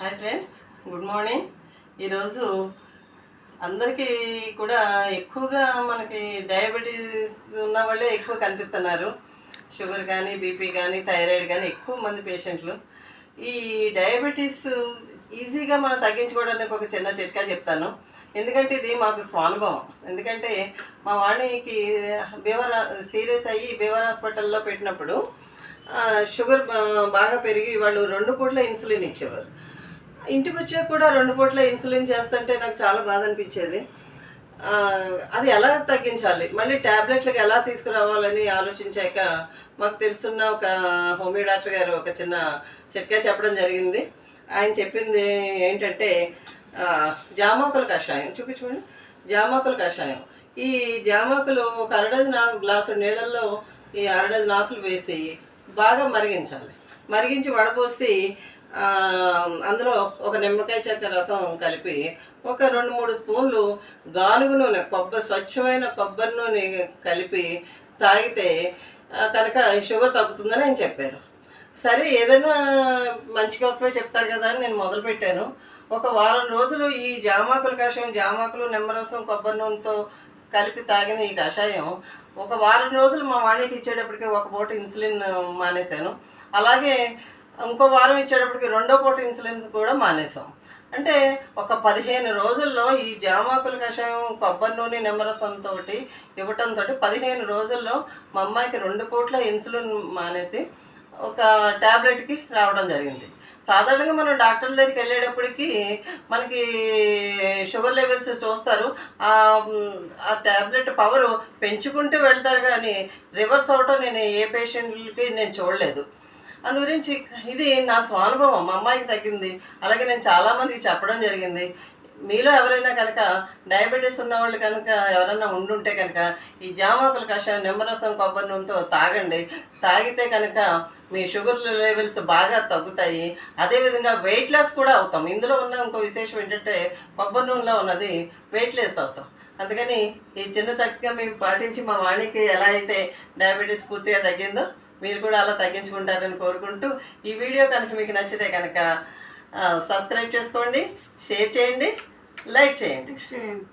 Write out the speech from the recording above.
Hi friends good morning. ఈరోజు అందరికీ కూడా ఎక్కువగా మనకి డయాబెటీస్ ఉన్న వాళ్ళే ఎక్కువ కనిపిస్తున్నారు. షుగర్ కానీ బీపీ కానీ థైరాయిడ్ కానీ ఎక్కువ మంది పేషెంట్లు. ఈ డయాబెటీస్ ఈజీగా మనం తగ్గించుకోవడానికి ఒక చిన్న చిట్కా చెప్తాను. ఎందుకంటే ఇది మాకు స్వానుభవం. ఎందుకంటే మా వాడికి బీవర్ సీరియస్ అయ్యి బీవర్ హాస్పిటల్లో పెట్టినప్పుడు షుగర్ బాగా పెరిగి వాళ్ళు రెండు పూట్ల ఇన్సులిన్ ఇచ్చేవారు. ఇంటికి వచ్చాక కూడా రెండు పూట్ల ఇన్సులిన్ చేస్తుంటే నాకు చాలా బాధ అనిపించేది అది ఎలా తగ్గించాలి? మళ్ళీ ట్యాబ్లెట్లకు ఎలా తీసుకురావాలని ఆలోచించాక మాకు తెలుసున్న ఒక హోమియో డాక్టర్ గారు ఒక చిన్న చిట్కా చెప్పడం జరిగింది. ఆయన చెప్పింది ఏంటంటే జామాకుల కషాయం. చూపించుకోండి జామాకుల కషాయం. ఈ జామాకులు ఒక అరడది నాకు గ్లాసు నీళ్ళల్లో ఈ అరడది నాకులు వేసి బాగా మరిగించాలి. మరిగించి వడపోసి అందులో ఒక నిమ్మకాయ చెక్క రసం కలిపి ఒక రెండు మూడు స్పూన్లు గానుగు నూనె కొబ్బరి స్వచ్ఛమైన కొబ్బరి నూనె కలిపి తాగితే కనుక షుగర్ తగ్గుతుందని ఆయన చెప్పారు. సరే ఏదైనా మంచి కోసమే చెప్తారు కదా అని నేను మొదలుపెట్టాను ఒక వారం రోజులు ఈ జామాకుల కషాయం జామాకులు నిమ్మరసం కొబ్బరి నూనెతో కలిపి తాగిన ఈ కషాయం ఒక వారం రోజులు మా వాణికి ఇచ్చేటప్పటికి ఒక పూట ఇన్సులిన్ మానేశాను. అలాగే ఇంకో వారం ఇచ్చేటప్పటికి రెండో పూట ఇన్సులిన్స్ కూడా మానేసాం అంటే ఒక పదిహేను రోజుల్లో ఈ జామాకుల కషాయం కొబ్బరి నూనె నిమ్మరసంతో ఇవ్వటంతో పదిహేను రోజుల్లో మా అమ్మాయికి రెండు పూట్ల ఇన్సులిన్ మానేసి ఒక ట్యాబ్లెట్కి రావడం జరిగింది. సాధారణంగా మనం డాక్టర్ దగ్గరికి వెళ్ళేటప్పటికి మనకి షుగర్ లెవెల్స్ చూస్తారు. ఆ ఆ ట్యాబ్లెట్ పవర్ పెంచుకుంటూ వెళ్తారు కానీ రివర్స్ అవటం నేను ఏ పేషెంట్లకి నేను చూడలేదు. అందు గురించి ఇది నా స్వానుభవం మా అమ్మాయికి తగ్గింది. అలాగే నేను చాలామందికి చెప్పడం జరిగింది. మీలో ఎవరైనా కనుక డయాబెటీస్ ఉన్న వాళ్ళు కనుక ఎవరైనా ఉండుంటే కనుక ఈ జామాకుల కషాయం నిమ్మరసం కొబ్బరి నూనెతో తాగండి. తాగితే కనుక మీ షుగర్ లెవెల్స్ బాగా తగ్గుతాయి. అదేవిధంగా వెయిట్ లాస్ కూడా అవుతాం. ఇందులో ఉన్న ఇంకో విశేషం ఏంటంటే కొబ్బరి నూనెలో ఉన్నది వెయిట్ లెస్ అవుతాం. అందుకని ఈ చిన్న చక్కగా మేము పాటించి మా వాణికి ఎలా అయితే డయాబెటీస్ పూర్తిగా తగ్గిందో మీరు కూడా అలా తగ్గించుకుంటారని కోరుకుంటూ ఈ వీడియో కనుక మీకు నచ్చితే కనుక సబ్స్క్రైబ్ చేసుకోండి షేర్ చేయండి లైక్ చేయండి. చేయండి.